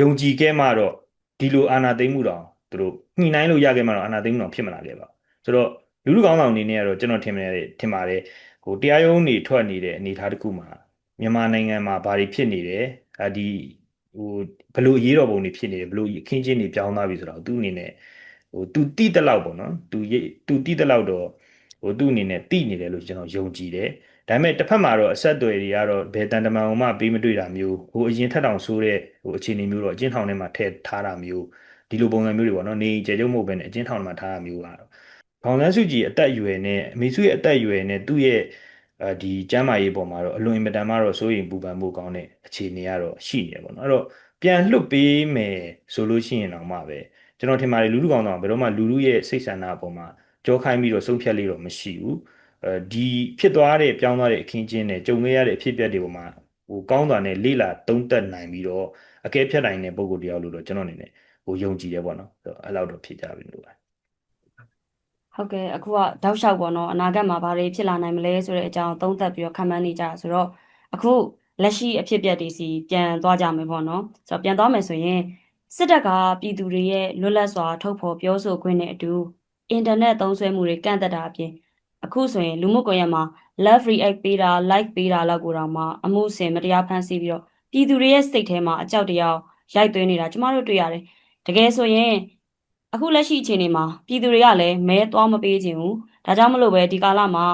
ယုံကြည်ခဲ့မှတော့ဒီလိုအာနာသိမှုတောင်သူတို့ညှိနှိုင်းလို့ရခဲ့မှတော့အာနာသိမှုတောင်ဖြစ်မလာခဲ့ပါဆိုတော့ လူလူကောင်းဆောင်အနေနဲ့ကတော့ကျွန်တော်ထင်တယ်ထင်ပါတယ်ဟိုတရားရုံးနေထွက်နေတဲ့အနေအထားတစ်ခုမှာမြန်မာနိုင်ငံမှာဘာတွေဖြစ်နေတယ်အဒီဟိုဘလို့အရေးတော်ပုံတွေဖြစ်နေတယ်ဘလို့အခင်းချင်းတွေပြောင်းသွားပြီဆိုတော့သူ့အနေနဲ့ဟိုသူတိတလောက်ပေါ့နော်သူသူတိတလောက်တော့ဟိုသူ့အနေနဲ့တိနေတယ်လို့ကျွန်တော်ယုံကြည်တယ်ဒါပေမဲ့တစ်ဖက်မှာတော့အဆက်အသွယ်တွေကတော့ဘယ်တန်တမန်မှပေးမတွေ့တာမျိုးဟိုအရင်ထက်တောင်ဆိုးတဲ့ဟိုအခြေအနေမျိုးတော့အကျဉ်းထောင်ထဲမှာထည့်ထားတာမျိုးဒီလိုပုံစံမျိုးတွေပေါ့နော်နေကျေကျုံမဟုတ်ဘဲနဲ့အကျဉ်းထောင်ထဲမှာထားတာမျိုးကတော့ ဘောင်လန်းစုကြည်အသက်အရွယ်နဲ့အမေစုရဲ့အသက်အရွယ်နဲ့သူ့ရဲ့အဲဒီကျမ်းမာရေးပေါ်မှာတော့အလွန်အင်မတန်မှတော့စိုးရိမ်ပူပန်မှုကောင်းတဲ့အခြေအနေကတော့ရှိနေတယ်ပေါ့နော်အဲ့တော့ပြန်လွတ်ပေးမယ်ဆိုလို့ရှိရင်တော့မှပဲကျွန်တော်ထင်ပါတယ်လူလူကောင်းတော့ဘယ်တော့မှလူလူရဲ့စိတ်ဆန္ဒအပေါ်မှာကြောခိုင်းပြီးတော့ဆုံးဖြတ်လေးတော့မရှိဘူးအဲဒီဖြစ်သွားတဲ့ပြောင်းသွားတဲ့အခင်းကျင်းနဲ့ကြုံခဲ့ရတဲ့အဖြစ်အပျက်တွေပေါ်မှာဟိုကောင်းတာနဲ့လေးလာသုံးသက်နိုင်ပြီးတော့အကဲဖြတ်နိုင်တဲ့ပုံကိုတရားလို့တော့ကျွန်တော်အနေနဲ့ဟိုယုံကြည်တယ်ပေါ့နော်အဲ့လောက်တော့ဖြစ်ကြပြီလို့ပါ ဟုတ်ကဲ့အခုကတောက်လျှောက်ပေါ့နော်အနာဂတ်မှာဘာတွေဖြစ်လာနိုင်မလဲဆိုတဲ့အကြောင်းသုံးသပ်ပြီးတော့ခန့်မှန်းနေကြတာဆိုတော့အခုလက်ရှိအဖြစ်အပျက်တွေစီပြန်သွားကြမယ်ပေါ့နော်ဆိုတော့ပြန်သွားမယ်ဆိုရင်စစ်တပ်ကပြည်သူတွေရဲ့လွတ်လပ်စွာထုတ်ဖော်ပြောဆိုခွင့်နဲ့အတူအင်တာနက်သုံးစွဲမှုတွေကန့်သက်တာအပြင်အခုဆိုရင်လူမှုကွန်ရက်မှာ love react ပေးတာ like ပေးတာလောက်ကိုတောင်မှအမှုဆင်မတရားဖန်ဆီးပြီးတော့ပြည်သူတွေရဲ့စိတ်ထဲမှာအကြောက်တရားရိုက်သွင်းနေတာကျမတို့တွေ့ရတယ်တကယ်ဆိုရင် အခုလက်ရှိအခြေအနေမှာပြည်သူတွေကလည်းမဲသွားမပေးခြင်းဘူးဒါကြောင့်မလို့ပဲဒီကာလမှာ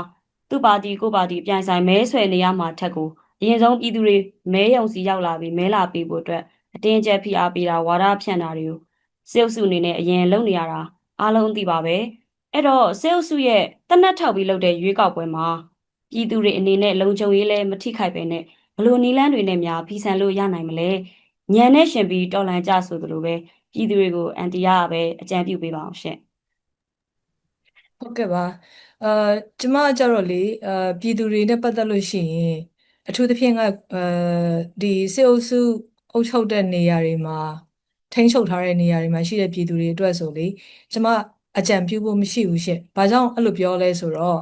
သူ့ပါတီကိုပါတီပြိုင်ဆိုင်မဲဆွယ်နေရမှာထက်ကိုအရင်ဆုံးပြည်သူတွေမဲယုံစီရောက်လာပြီးမဲလာပေးဖို့အတွက်အတင်းကျပ်ဖိအားပေးတာဝါဒဖြန့်တာတွေကိုစေုပ်စုအနေနဲ့အရင်လုပ်နေရတာအားလုံးသိပါပဲအဲ့တော့စေုပ်စုရဲ့တနက်ထောက်ပြီးလုပ်တဲ့ရွေးကောက်ပွဲမှာပြည်သူတွေအနေနဲ့လုံခြုံရေးလဲမထိခိုက်ပဲနဲ့ဘလို့နီလန်းတွေနဲ့များဖီဆန်လို့ရနိုင်မလဲညံနဲ့ရှင်ပြီးတော်လန်ကြဆိုသလိုပဲ ပြည်သူတွေကိုအန်တီရပဲအကြံပြုပေးပါအောင်ရှင့်ဟုတ်ကဲ့ပါအာကျမကြတော့လေအာပြည်သူတွေနဲ့ပတ်သက်လို့ရှိရင်အထူးသဖြင့်ကအာဒီစေအုပ်စုအုပ်ချုပ်တဲ့နေရာတွေမှာထိန်းချုပ်ထားတဲ့နေရာတွေမှာရှိတဲ့ပြည်သူတွေအတွက်ဆိုလေကျမအကြံပြုဖို့မရှိဘူးရှင့်။ဘာကြောင့်အဲ့လိုပြောလဲဆိုတော့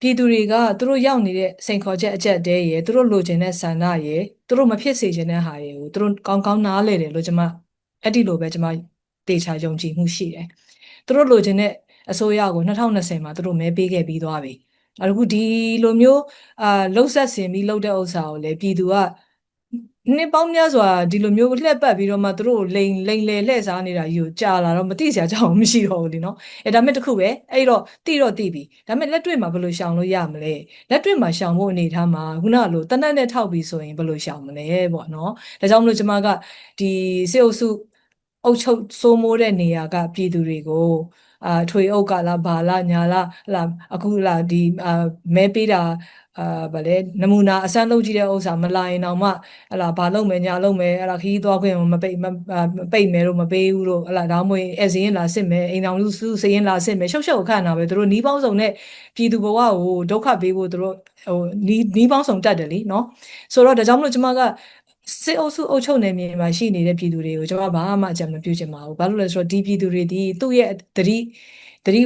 ပြည်သူတွေကသူတို့ရောက်နေတဲ့စိန်ခေါ်ချက်အကြက်တဲရယ်သူတို့လိုချင်တဲ့ဆန္ဒရယ်သူတို့မဖြစ်စေချင်တဲ့ဟာရယ်ကိုသူတို့ကောင်းကောင်းနားလည်တယ်လို့ကျမ အဲ့ဒီလိုပဲကျမတေချာယုံကြည်မှုရှိတယ်။သူတို့လိုချင်တဲ့အစိုးရကို2020မှာသူတို့မဲပေးခဲ့ပြီးသွားပြီ။အခုဒီလိုမျိုးအာလှုပ်ဆက်ဆင်ပြီးလှုပ်တဲ့ဥစ္စာကိုလည်းပြည်သူကနှစ်ပေါင်းများစွာဒီလိုမျိုးလှည့်ပတ်ပြီးတော့မှသူတို့လိန်လိန်လေလှည့်စားနေတာကြီးကိုကြာလာတော့မသိစရာကြောင်းမရှိတော့ဘူးလीနော်အဲဒါမဲ့တခုပဲအဲ့တော့တိတော့တိပြီဒါမဲ့လက်တွေ့မှာဘယ်လိုရှောင်လို့ရမလဲလက်တွေ့မှာရှောင်ဖို့အနေထားမှာခုနကလိုတနက်နဲ့ထောက်ပြီးဆိုရင်ဘယ်လိုရှောင်မလဲပေါ့နော်ဒါကြောင့်မလို့ကျွန်မကဒီစေအုပ်စု အုပ်ချုပ်စိုးမိုးတဲ့နေရာကပြည်သူတွေကိုအာထွေအုပ်ကလားဘာလားညာလားဟလာအခုလားဒီအာမဲပေးတာအာဗာလဲနမူနာအစမ်းလုပ်ကြည့်တဲ့ဥစ္စာမလာရင်တော့မှဟလာဘာလုပ်မယ်ညာလုပ်မယ်ဟလာခီးသွားခွင့်မပိတ်မပိတ်မယ်လို့မပေးဘူးလို့ဟလာဒါမှမဟုတ်အဲစရင်လာစစ်မယ်အိမ်တော်စုစရင်လာစစ်မယ်ရှုပ်ရှုပ်ခန့်တာပဲသူတို့နီးပေါင်းစုံနဲ့ပြည်သူဘဝကိုဒုက္ခပေးဖို့သူတို့ဟိုနီးနီးပေါင်းစုံတတ်တယ်လीနော်ဆိုတော့ဒါကြောင့်မလို့ကျွန်မက စစ်အုပ်စုအုပ်ချုပ်နေမြေမှာရှိနေတဲ့ပြည်သူတွေကိုကျွန်တော်ဘာမှအကြံမပြုချင်ပါဘူးဘာလို့လဲဆိုတော့ဒီပြည်သူတွေဒီသူ့ရဲ့တတိတတိ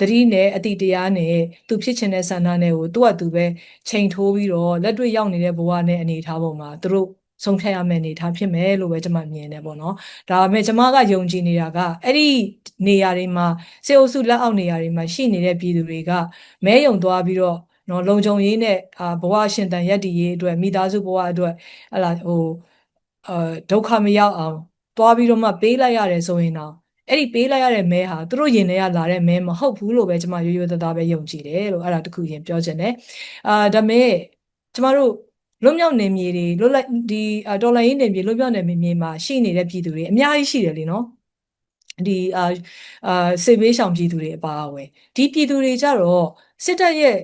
တတိနဲ့အတိတရားနဲ့သူဖြစ်ချင်တဲ့ဆန္ဒနဲ့ကိုသူ့အတူပဲချိန်ထိုးပြီးတော့လက်တွေ့ရောက်နေတဲ့ဘဝနဲ့အနေအထားပေါ်မှာသူတို့ဆုံးဖြတ်ရမယ့်အနေအထားဖြစ်မယ်လို့ပဲကျွန်မမြင်တယ်ပေါ့နော်ဒါပေမဲ့ကျွန်မကယုံကြည်နေတာကအဲ့ဒီနေရာတွေမှာစေအုပ်စုလက်အောက်နေရာတွေမှာရှိနေတဲ့ပြည်သူတွေကမဲယုံသွားပြီးတော့ နော်လုံခြုံရေးနဲ့အာဘဝရှင်တန်ရက်တည်ရေးအတွက်မိသားစုဘဝအတွက်ဟလာဟိုအာဒုက္ခမရောက်အောင်သွားပြီးတော့မှပေးလိုက်ရတယ်ဆိုရင်တော့အဲ့ဒီပေးလိုက်ရတဲ့မဲဟာသူတို့ရင်ထဲကလာတဲ့မဲမဟုတ်ဘူးလို့ပဲကျွန်မရိုးရိုးသားသားပဲယုံကြည်တယ်လို့အဲ့ဒါတခုရင်ပြောချင်တယ်အာဒါမဲ့ကျွန်မတို့လွတ်မြောက်နေမြေတွေလွတ်လိုက်ဒီအာတော်လိုင်းရေးနေမြေလွတ်မြောက်နေမြေမှာရှိနေတဲ့ပြည်သူတွေအများကြီးရှိတယ်လीနော်ဒီအာအာစေဘေးရှောင်ပြည်သူတွေအပါအဝင်ဒီပြည်သူတွေကြတော့စစ်တပ်ရဲ့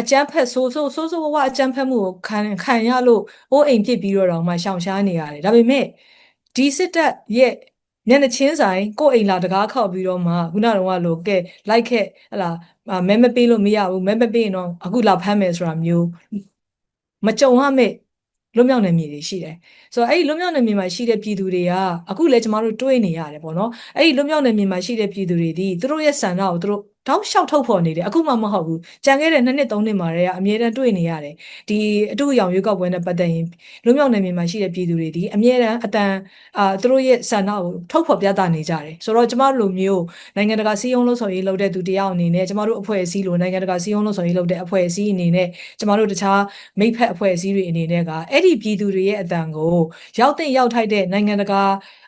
အကြမ်းဖက်ဆိုးဆိုးဆိုးဆိုးဝါးဝါအကြမ်းဖက်မှုကိုခံခံရလို့အိုးအိမ်ပြစ်ပြီးတော့တော့မှရှောင်ရှားနေရတယ်ဒါပေမဲ့ဒီစစ်တပ်ရဲ့မျက်နှာချင်းဆိုင်ကိုယ့်အိမ်လာတကားခောက်ပြီးတော့မှခုနကတော့လို့ကဲလိုက်ခဲ့ဟလာမဲမပေးလို့မရဘူးမဲမပေးရင်တော့အခုလာဖမ်းမယ်ဆိုတာမျိုးမကြုံရမဲ့လွတ်မြောက်နေမြေတွေရှိတယ်ဆိုတော့အဲ့ဒီလွတ်မြောက်နေမြေမှာရှိတဲ့ပြည်သူတွေကအခုလည်းကျမတို့တွေးနေရတယ်ပေါ့နော်အဲ့ဒီလွတ်မြောက်နေမြေမှာရှိတဲ့ပြည်သူတွေဒီသူတို့ရဲ့ဆန္ဒကိုသူတို့ တောက်လျှောက်ထုတ်ဖော်နေတယ်အခုမှမဟုတ်ဘူးကြံခဲ့တဲ့နှစ်နှစ်သုံးနှစ်မှာတည်းကအမြဲတမ်းတွေ့နေရတယ်ဒီအတူအယောင်ရွေးကောက်ပွဲနဲ့ပတ်သက်ရင်လွတ်မြောက်နေမြေမှာရှိတဲ့ပြည်သူတွေဒီအမြဲတမ်းအတန်အာသူတို့ရဲ့ဆန္ဒကိုထုတ်ဖော်ပြသနေကြတယ်ဆိုတော့ကျမတို့လိုမျိုးနိုင်ငံတကာစီးရုံးလို့ဆိုရေးလုပ်တဲ့သူတယောက်အနေနဲ့ကျမတို့အဖွဲ့အစည်းလိုနိုင်ငံတကာစီးရုံးလို့ဆိုရေးလုပ်တဲ့အဖွဲ့အစည်းအနေနဲ့ကျမတို့တခြားမိဖက်အဖွဲ့အစည်းတွေအနေနဲ့ကအဲ့ဒီပြည်သူတွေရဲ့အတန်ကိုရောက်တဲ့ရောက်ထိုက်တဲ့နိုင်ငံတကာ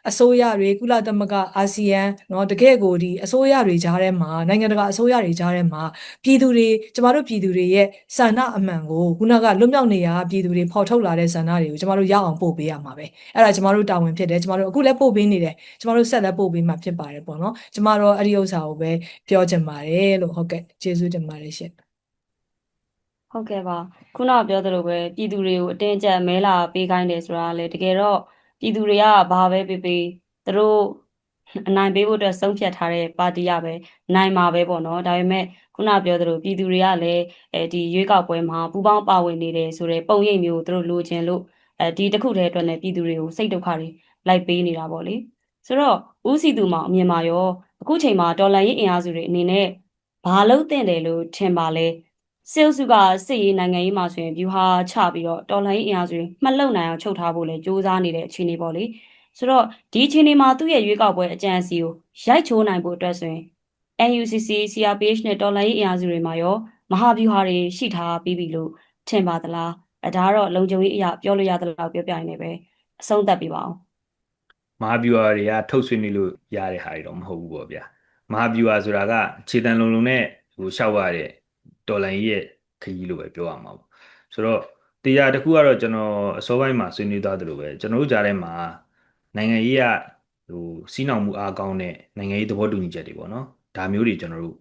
အစိုးရတွေကုလသမဂ္ဂအာဆီယံเนาะတကယ့်ကိုဒီအစိုးရတွေကြားထဲမှာနိုင်ငံတကာအစိုးရတွေကြားထဲမှာပြည်သူတွေကျမတို့ပြည်သူတွေရဲ့ဆန္ဒအမှန်ကိုခုနကလွတ်မြောက်နေရပြည်သူတွေဖော်ထုတ်လာတဲ့ဆန္ဒတွေကိုကျမတို့ရအောင်ပို့ပေးရမှာပဲအဲ့ဒါကျမတို့တာဝန်ဖြစ်တယ်ကျမတို့အခုလည်းပို့ပေးနေတယ်ကျမတို့ဆက်လက်ပို့ပေးမှာဖြစ်ပါတယ်ပေါ့နော်ကျမတို့အဲ့ဒီဥစ္စာကိုပဲပြောချင်ပါတယ်လို့ဟုတ်ကဲ့ကျေးဇူးတင်ပါတယ်ရှင် ဟုတ်ကဲ့ပါခုနကပြောသလိုပဲပြည်သူတွေကိုအတင်းအကျပ်မဲလာပေးခိုင်းတယ်ဆိုတာလေတကယ်တော့ ပြည်သူတွေကဘာပဲပေးပေးသူတို့အနိုင်ပေးဖို့အတွက်ဆုံးဖြတ်ထားတဲ့ပါတီကပဲနိုင်မှာပဲပေါ့နော်ဒါပေမဲ့ခုနပြောသလိုပြည်သူတွေကလည်းအဲဒီရွေးကောက်ပွဲမှာပူးပေါင်းပါဝင်နေတယ်ဆိုတဲ့ပုံရိပ်မျိုးသူတို့လိုချင်လို့အဲဒီတစ်ခုတည်းအတွက်နဲ့ပြည်သူတွေကိုစိတ်ဒုက္ခတွေလိုက်ပေးနေတာပေါ့လေဆိုတော့ဦးစီသူမောင်အမြင်မှာရောအခုချိန်မှာဒေါ်လာရင်းအင်အားစုတွေအနေနဲ့ဘာလို့တင့်တယ်လို့ထင်ပါလဲ စစ်အုပ်စုကစစ်ရေးနိုင်ငံရေးမှာဆိုရင်ဗျူဟာချပြီးတော့တော်လှန်ရေးအင်အားစုတွေမှတ်လုံနိုင်အောင်ချုပ်ထားဖို့လဲစ조사နေတဲ့အခြေအနေပေါ့လေဆိုတော့ဒီအခြေအနေမှာသူ့ရဲ့ရွေးကောက်ပွဲအကြံအစီကိုရိုက်ချိုးနိုင်ဖို့အတွက်ဆိုရင် NUCC CRPH နဲ့တော်လှန်ရေးအင်အားစုတွေမှာရောမဟာဗျူဟာတွေရှိထားပြီးပြီလို့ထင်ပါသလားအဲဒါကတော့လုံခြုံရေးအရာပြောလို့ရသလောက်ပြောပြရင်လည်းပဲအဆုံးသတ်ပြပါအောင်မဟာဗျူဟာတွေကထုတ်ဆွေးနေလို့ရတဲ့ဟာတွေတော့မဟုတ်ဘူးပေါ့ဗျာမဟာဗျူဟာဆိုတာကခြေတံလုံးလုံးနဲ့ဟိုရှောက်ရတဲ့ တော်လိုင်းရဲ့ခရီးလို့ပဲပြောရမှာပေါ့ဆိုတော့တရားတစ်ခုကတော့ကျွန်တော်အစောပိုင်းမှာဆွေးနွေးသွားသလိုပဲကျွန်တော်တို့ကြားထဲမှာနိုင်ငံရေးကဟိုစီးနှောင်မှုအားကောင်းတဲ့နိုင်ငံရေးသဘောတူညီချက်တွေပေါ့နော်ဒါမျိုးတွေကျွန်တော်တို့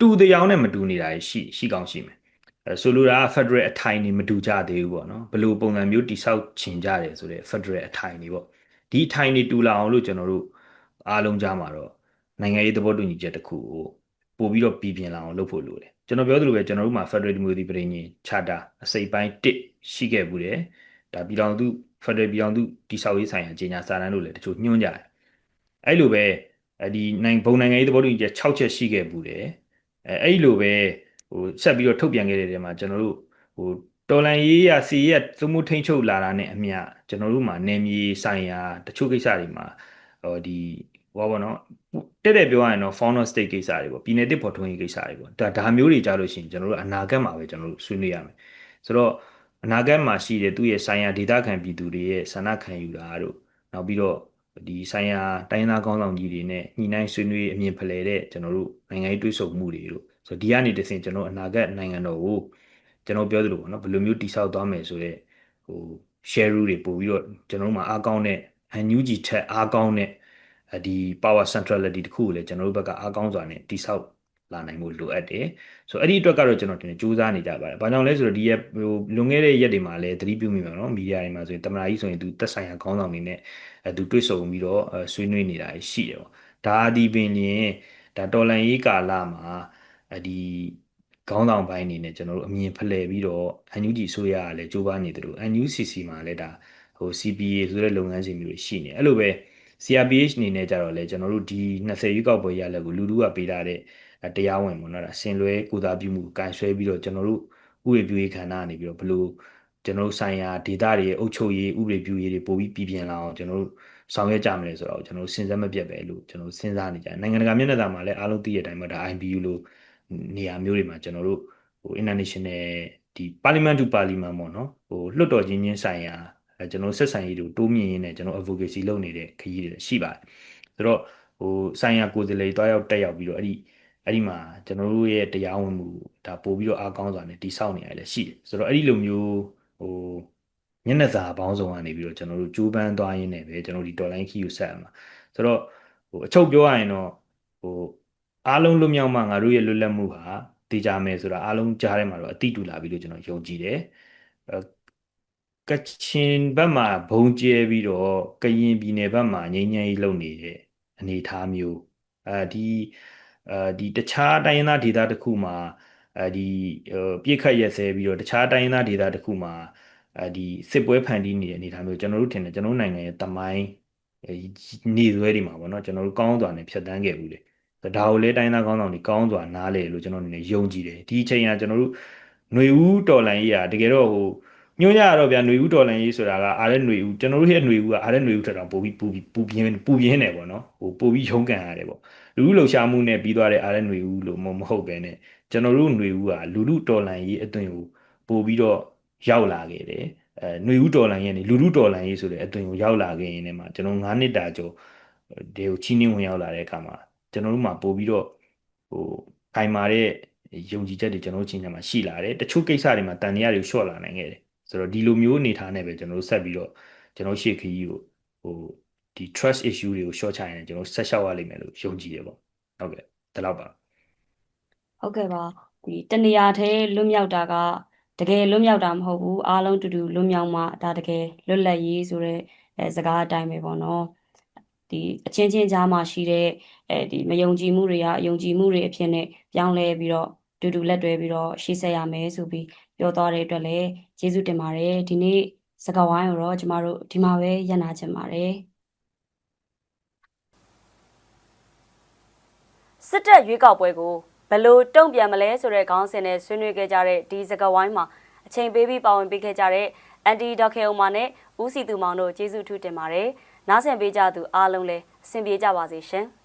တူတရားနဲ့မတူနေတာရှိရှိကောင်းရှိမယ်အဲဆိုလိုတာက Federal အထိုင်နေမတူကြသေးဘူးပေါ့နော်ဘယ်လိုပုံစံမျိုးတိဆောက်ချင်ကြတယ်ဆိုတဲ့ Federal အထိုင်နေပေါ့ဒီအထိုင်နေတူလာအောင်လို့ကျွန်တော်တို့အားလုံးကြားမှာတော့နိုင်ငံရေးသဘောတူညီချက်တစ်ခုကိုပို့ပြီးတော့ပြည်ပြင်လာအောင်လုပ်ဖို့လိုတယ် ကျွန်တော်ပြောသလိုပဲကျွန်တော်တို့မှာ Federal Democracy ပြည်ညင် Charter အစိပ်ပိုင်း1ရှိခဲ့ဘူးတယ်ဒါပြည်တော်သူ Federal ပြည်တော်သူတိဆောက်ရေးဆိုင်ရာကြေညာစာတမ်းလို့လည်းတချို့ညွှန်းကြတယ်အဲ့လိုပဲဒီနိုင်ဘုံနိုင်ငံရေးသဘောတူညီချက်6ချက်ရှိခဲ့ဘူးတယ်အဲအဲ့လိုပဲဟိုဆက်ပြီးတော့ထုတ်ပြန်ခဲ့တဲ့နေရာမှာကျွန်တော်တို့ဟိုတော်လန်ရေးရစီရသုံးမှုထိန်းချုပ်လာတာနဲ့အမျှကျွန်တော်တို့မှာနေမြေဆိုင်ရာတချို့ကိစ္စတွေမှာဟိုဒီဟောပါတော့ တက်တဲ့ပြောရရင်တော့ founder state ကိစ္စတွေပေါ့ပြည်내တစ်ဖော်ထုံးရေးကိစ္စတွေပေါ့ဒါဒါမျိုးတွေကြားလို့ရှိရင်ကျွန်တော်တို့အနာဂတ်မှာပဲကျွန်တော်တို့ဆွေးနွေးရမယ်ဆိုတော့အနာဂတ်မှာရှိတဲ့သူ့ရဲ့ဆိုင်ရာဒေသခံပြည်သူတွေရဲ့ဆန္ဒခံယူတာတို့နောက်ပြီးတော့ဒီဆိုင်ရာတိုင်းသားကောင်းဆောင်ကြီးတွေနဲ့ညှိနှိုင်းဆွေးနွေးအမြင်ဖလှယ်တဲ့ကျွန်တော်တို့နိုင်ငံရေးတွေးဆုံမှုတွေတို့ဆိုဒီကနေတဆင့်ကျွန်တော်အနာဂတ်နိုင်ငံတော်ကိုကျွန်တော်ပြောသလိုပေါ့နော်ဘယ်လိုမျိုးတိဆောက်သွားမယ်ဆိုတော့ဟို share rule တွေပို့ပြီးတော့ကျွန်တော်တို့မှာအားကောင်းတဲ့ NUG ထက်အားကောင်းတဲ့ ဒီ power centrality တခုကိုလည်းကျွန်တော်တို့ဘက်ကအားကောင်းစွာနဲ့တိဆောက်လာနိုင်မှုလိုအပ်တယ်ဆိုတော့အဲ့ဒီအတွက်ကတော့ကျွန်တော်တင်စူးစမ်းနေကြပါတယ်။ဘာကြောင့်လဲဆိုတော့ဒီရက်ဟိုလွန်ခဲ့တဲ့ရက်တွေမှာလည်းသတိပြုမိမှာနော်မီဒီယာတွေမှာဆိုရင်တမနာကြီးဆိုရင်သူတက်ဆိုင်ရာခေါင်းဆောင်တွေနဲ့အဲသူတွေ့ဆုံပြီးတော့ဆွေးနွေးနေတာရှိတယ်ပေါ့။ဒါဒီပင်လျင်ဒါတော်လန်ရေးကာလမှာဒီခေါင်းဆောင်ပိုင်းအနေနဲ့ကျွန်တော်တို့အမြင်ဖလှယ်ပြီးတော့ NUG ဆိုရကလည်းကြိုးပမ်းနေတယ်လို့ NUCC မှာလည်းဒါဟို CPA ဆိုတဲ့လုပ်ငန်းစဉ်မျိုးတွေရှိနေအဲ့လိုပဲ CRPH အနေနဲ့ကြတော့လေကျွန်တော်တို့ဒီ20ရွေးကောက်ပွဲရလက်ကိုလူလူကပေးထားတဲ့တရားဝင်ပေါ့နော်ဒါဆင်လွဲကိုသားပြုမှုကန်ဆွဲပြီးတော့ကျွန်တော်တို့ဥပဒေပြုရေးခန္ဓာနေပြီးတော့ဘလို့ကျွန်တော်တို့ဆိုင်ရာဒေတာတွေရဲ့အုပ်ချုပ်ရေးဥပဒေပြုရေးတွေပို့ပြီးပြည်ပြင်လာအောင်ကျွန်တော်တို့ဆောင်ရွက်ကြမယ်လေဆိုတော့ကျွန်တော်တို့စဉ်းစားမပြတ်ပဲလို့ကျွန်တော်တို့စဉ်းစားနေကြတယ်နိုင်ငံတကာမျက်နှာစာမှာလည်းအားလုံးသိတဲ့အတိုင်းပဲဒါ IBU လို့နေရာမျိုးတွေမှာကျွန်တော်တို့ဟို international ဒီ parliament to parliament ပေါ့နော်ဟိုလွှတ်တော်ချင်းချင်းဆိုင်ရာ ကျွန်တော်ဆက်ဆံရေးတွေတိုးမြင့်ရင်းနဲ့ကျွန်တော် advocacy လုပ်နေတဲ့ခရီးတွေရှိပါတယ်ဆိုတော့ဟိုဆိုင်ရာကိုယ်စားလှယ်တွားရောက်တက်ရောက်ပြီးတော့အဲ့ဒီအဲ့ဒီမှာကျွန်တော်တို့ရဲ့တရားဝင်မှုဒါပို့ပြီးတော့အားကောင်းစွာနဲ့တည်ဆောက်နေရတယ်လည်းရှိတယ်ဆိုတော့အဲ့ဒီလိုမျိုးဟိုမျက်နှာစာပေါင်းစုံကနေပြီးတော့ကျွန်တော်တို့ကြိုးပမ်းသွားရင်းနဲ့ပဲကျွန်တော်တို့ဒီ deadline key ကိုဆက်ရမှာဆိုတော့ဟိုအချုပ်ပြောရရင်တော့ဟိုအားလုံးလွတ်မြောက်မှငါတို့ရဲ့လွတ်လပ်မှုဟာတည်ကြမယ်ဆိုတာအားလုံးကြားထဲမှာတော့အတိတူလာပြီလို့ကျွန်တော်ယုံကြည်တယ်အဲ ကချင်ဘက်မှာဘုံကျဲပြီးတော့ကရင်ပြည်နယ်ဘက်မှာငြိမ်းချမ်းရေးလုပ်နေတဲ့အနေအထားမျိုးအဲဒီအဲဒီတခြားတိုင်းရင်းသားဒေသတစ်ခုမှာအဲဒီဟိုပြစ်ခတ်ရက်စဲပြီးတော့တခြားတိုင်းရင်းသားဒေသတစ်ခုမှာအဲဒီစစ်ပွဲဖန်တီးနေတဲ့အနေအထားမျိုးကျွန်တော်တို့ထင်တယ်ကျွန်တော်တို့နိုင်ငံရဲ့တမိုင်းနေဆွဲတွေမှာပေါ့နော်ကျွန်တော်တို့ကောင်းစွာနဲ့ဖြတ်တန်းခဲ့ဘူးလေဒါကိုလည်းတိုင်းသားကောင်းဆောင်တွေကောင်းစွာနားလေလို့ကျွန်တော်အနေနဲ့ယုံကြည်တယ်ဒီအချိန်ကကျွန်တော်တို့ຫນွေဦးတော်လန်ကြီးอ่ะတကယ်တော့ဟို ညွှန်းကြရတော့ဗျာຫນွေဦးတော်လန်ကြီးဆိုတာကအားတဲ့ຫນွေဦးကျွန်တော်တို့ရဲ့ຫນွေဦးကအားတဲ့ຫນွေဦးထက်တော့ပိုပြီးပူပြီးပူပြင်းပူပြင်းတယ်ပေါ့နော်ဟိုပိုပြီးရုန်းကန်ရတယ်ပေါ့လူလူလှုပ်ရှားမှုနဲ့ပြီးသွားတဲ့အားတဲ့ຫນွေဦးလို့မမဟုတ်ပဲねကျွန်တော်တို့ຫນွေဦးကလူလူတော်လန်ကြီးအသွင်ကိုပိုပြီးတော့ရောက်လာခဲ့တယ်အဲຫນွေဦးတော်လန်ကြီးကနေလူလူတော်လန်ကြီးဆိုတဲ့အသွင်ကိုရောက်လာခဲ့ရင်လည်းမှာကျွန်တော်9နှစ်တာကျော်ဒီကိုချီးနှင်းဝင်ရောက်လာတဲ့အခါမှာကျွန်တော်တို့မှာပိုပြီးတော့ဟိုခိုင်မာတဲ့ယုံကြည်ချက်တွေကျွန်တော်တို့ချင်းချာမှာရှိလာတယ်တချို့ကိစ္စတွေမှာတန်တရားတွေလျှော့လာနိုင်ခဲ့တယ် ဆိုတော့ဒီလိုမျိုးအနေထားနဲ့ပဲကျွန်တော်တို့ဆက်ပြီးတော့ကျွန်တော်ရှေ့ခရီးကိုဟိုဒီ trust issue တွေကို short ချရင်ကျွန်တော်ဆက်လျှောက်ရလိမ့်မယ်လို့ယုံကြည်တယ်ပေါ့ဟုတ်ကဲ့ဒါတော့ပါဟုတ်ကဲ့ပါဒီတနေရာထဲလွတ်မြောက်တာကတကယ်လွတ်မြောက်တာမဟုတ်ဘူးအားလုံးတူတူလွတ်မြောက်မှဒါတကယ်လွတ်လပ်ရေးဆိုတဲ့အဲစကားအတိုင်းပဲပေါ့နော်ဒီအချင်းချင်းကြားမှာရှိတဲ့အဲဒီမယုံကြည်မှုတွေကယုံကြည်မှုတွေအဖြစ်နဲ့ပြောင်းလဲပြီးတော့တူတူလက်တွဲပြီးတော့ရှေ့ဆက်ရမယ်ဆိုပြီး ပြောသွားတဲ့အတွက်လည်းကျေးဇူးတင်ပါတယ်ဒီနေ့စကားဝိုင်းကိုတော့ကျမတို့ဒီမှာပဲရပ်နာချင်ပါတယ်စစ်တပ်ရွေးကောက်ပွဲကိုဘယ်လိုတုံ့ပြန်မလဲဆိုတဲ့ခေါင်းစဉ်နဲ့ဆွေးနွေးခဲ့ကြတဲ့ဒီစကားဝိုင်းမှာအချိန်ပေးပြီးပါဝင်ပေးခဲ့ကြတဲ့အန်တီဒေါက်ခေအိုမာနဲ့ဦးစီသူမောင်တို့ကျေးဇူးထူးတင်ပါတယ်။နားဆင်ပေးကြသူအားလုံးလည်းအဆင်ပြေကြပါစေရှင်။